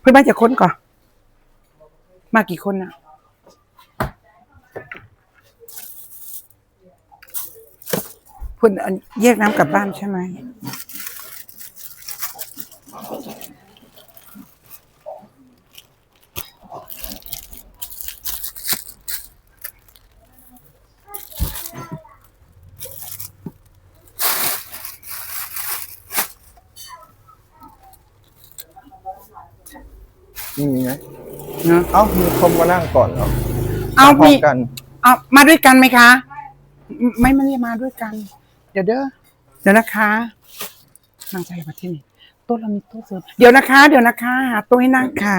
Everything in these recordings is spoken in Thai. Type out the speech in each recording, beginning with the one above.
เพื่อนบ้านจะค้นก่อน มากี่คนน่ะเพื่อนเอแยกน้ำกลับบ้านใช่ไหม มีไหมเนอะเอ้ามีคนมานั่งก่อนเหรอเอาพร้อมีมกัน เอามาด้วยกันไหมคะไม่ไม่ได้มาด้วยกัน เดี๋ยวเด้อเดี๋ยวนะคะนั่งใจมาที่นี่โต๊ะเรามีโต๊ะเสริมเดี๋ยวนะคะ เดี๋ยวนะคะหาโต๊ะให้นั่งค่ะ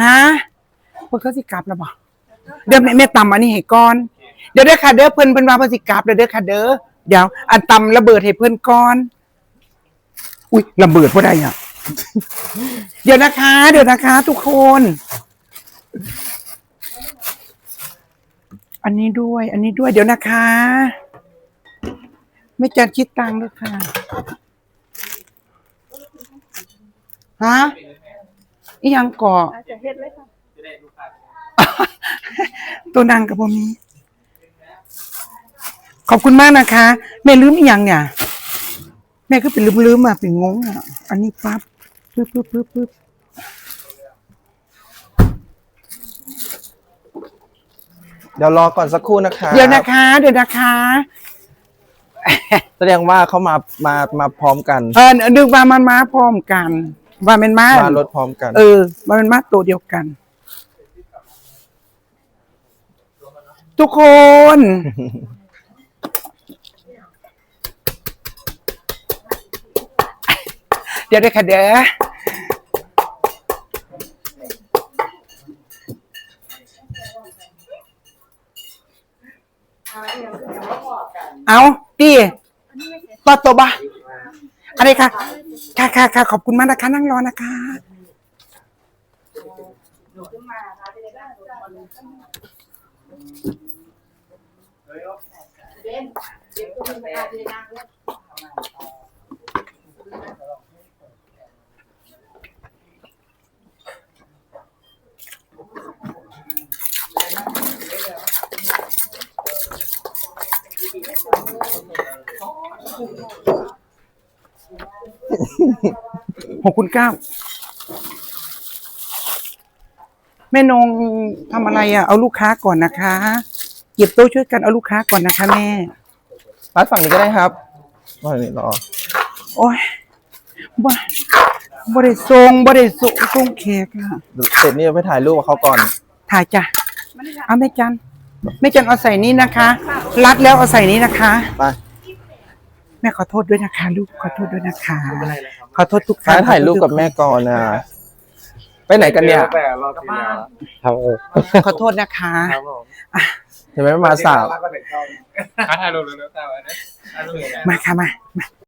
ฮะเพิ่นเขาสิกลับแล้วบ่เดี๋ยวแม่แม่ตำอันนี้ให้ก่อน เดี๋ยวเด้อค่ะเด้อเพิ่นเพิ่นว่าเพิ่นสิกลับเดี๋ยวเด้อค่ะเด้อเดี๋ยวอันตำระเบิดให้เพิ่นก่อน อุ้ยระเบิดบ่ได้อะ เดี๋ยวนะคะ เดี๋ยวนะคะ ทุกคน อันนี้ด้วย อันนี้ด้วย เดี๋ยวนะคะ ไม่จัดคิดตังค์ด้วยค่ะ ฮะอีหยังก่อจะเฮ็ดเลยค่ะตัวนางกับผมมีขอบคุณมากนะคะ แม่ลืมอีหยังเนี่ย แม่ก็เป็นลืมๆอะเป็นงงอะ อันนี้ปั๊บ ปึ๊บปึ๊บปึ๊บปึ๊บเดี๋ยวรอก่อนสักครู่นะคะเดี๋ยวนะคะ เดี๋ยวนะคะ แสดงว่าเขามามามาพร้อมกันเออนึกว่ามันมาพร้อมกัน ว่ามันมามารถพร้อมกัน เออว่ามันมาตัวเดียวกัน ทุกคน ดี๋ยวเด้ค่ะเด้อเอาตีต่อตัวบะอะไรค่ะค่ะค่ะค่ะขอบคุณมากนะคะ นั่งรอนะคะ หกคุณเก้าแม่นงทำอะไรอะ เอาลูกค้าก่อนนะคะเก็บโต๊ะช่วยกันเอาลูกค้าก่อนนะคะแม่พัดฝั่งนี้ก็ได้ครับฝั่งนี้รอโอ้ยบ่บ่ได้ทรงบ่ได้ส่งส่งเค้กอะเสร็จนี่ไปถ่ายรูปกับเขาก่อน ถ่ายจ้ะเอาแม่จัน แม่จันเอาใส่นี้นะคะ รัดแล้วเอาใส่นี้นะคะไปแม่ขอโทษด้วยนะคะ ลูกขอโทษด้วยนะคะ ขอโทษทุกคถ่ารั้ยงถ่ายรูปกับแม่ก่อนนะ ไปไหนกันเนี่ยแต่รอบที่แล้วครับขอโทษนะคะครับผมเห็นไหมมาสาวถ่ายรูปเลยแล้วแต่ว่าเนี่ยถ่ายรูปเลยนะมาค่ะมามา